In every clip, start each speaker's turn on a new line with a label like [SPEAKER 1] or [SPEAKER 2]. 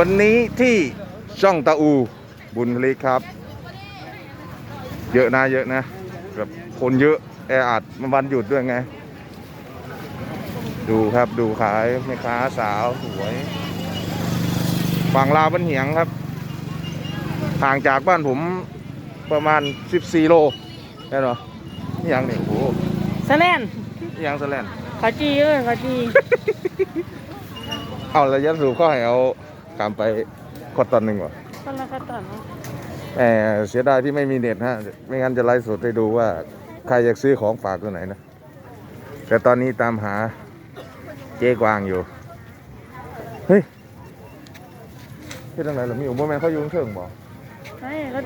[SPEAKER 1] วันนี้ที่ช่องตาอูบุญพลิกครับ เยอะนะเยอะนะแบบคนเยอะแออัดมันวันหยุดด้วยไง ดูครับดูขายแม่ค้าสาวสวย ฝั่งลาวบันเหียงครับห่างจากบ้านผมประมาณ 14 โลแน่นอนนี่ยังเนี่ยโอ้โห
[SPEAKER 2] สแลน
[SPEAKER 1] นี่ยังสแลน
[SPEAKER 2] ขาจีเอ้ยขาจี
[SPEAKER 1] เอาระยะสูบก็ให้เอา กามไปกดตอนหนึ่งวะ
[SPEAKER 2] คนละขั้นตอนเนาะ
[SPEAKER 1] แหมเสียดายที่ไม่มีเน็ตฮะ ไม่งั้นจะไลฟ์สดให้ดูว่า ใครอยากซื้อของฝากตัวไหนนะ แต่ตอนนี้ตามหาเจ๊กวางอยู่ เฮ้ยที่ตรงไหนเหรอมีอยู่บ่แมนเขาอยู่เชิงบ่
[SPEAKER 2] ใช่ก็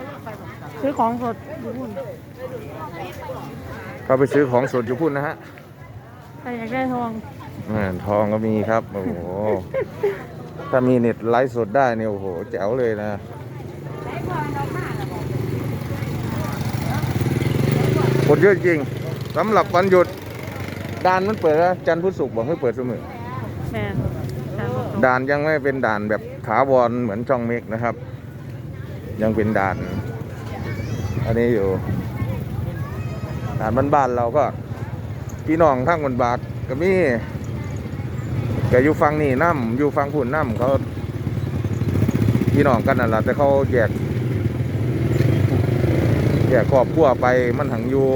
[SPEAKER 2] ซื้อของสดอยู่พุ่น
[SPEAKER 1] เขาไปซื้อของสดอยู่พุ่นนะฮะ
[SPEAKER 2] ใครอยากได้ทอง
[SPEAKER 1] แหม่ทองก็มีครับ โอ้โห ถ้ามีเน็ตไลฟ์สดได้เนี่ยโอ้โหแจ๋วเลยนะคนเยอะจริงสำหรับวันหยุดด่านมันเปิดนะจันทร์พุธศุกร์บอกให้เปิดเสมอ
[SPEAKER 2] แมนตามบอกตรง
[SPEAKER 1] ด่านยังไม่เป็นด่านแบบถาวรเหมือนช่องเมกนะครับ ยังเป็นด่าน อันนี้อยู่ด่านบ้านๆเราก็พี่น้องทั้งคนบากก็มี แต่อยู่ฟังนี่น้ำอยู่ฟังพุ่นน้ำเขาพี่น้องกันนั่นแหละแต่เขาแยกแยกครอบครัวไปมันหังอยู่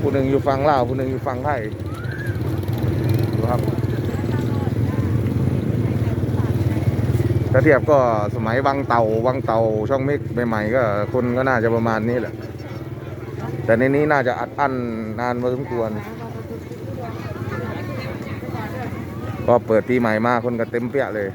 [SPEAKER 1] ผู้หนึ่งอยู่ฟังลาวผู้หนึ่งอยู่ฟังไทยดูครับถ้าเทียบก็สมัยวังเต่าวังเต่าช่องเมกใหม่ๆก็คนก็น่าจะประมาณนี้แหละ แต่ในนี้น่าจะอัดอั้นนานพอสมควร ก็เปิดปีใหม่มาคนก็เต็มเปี้ยเลย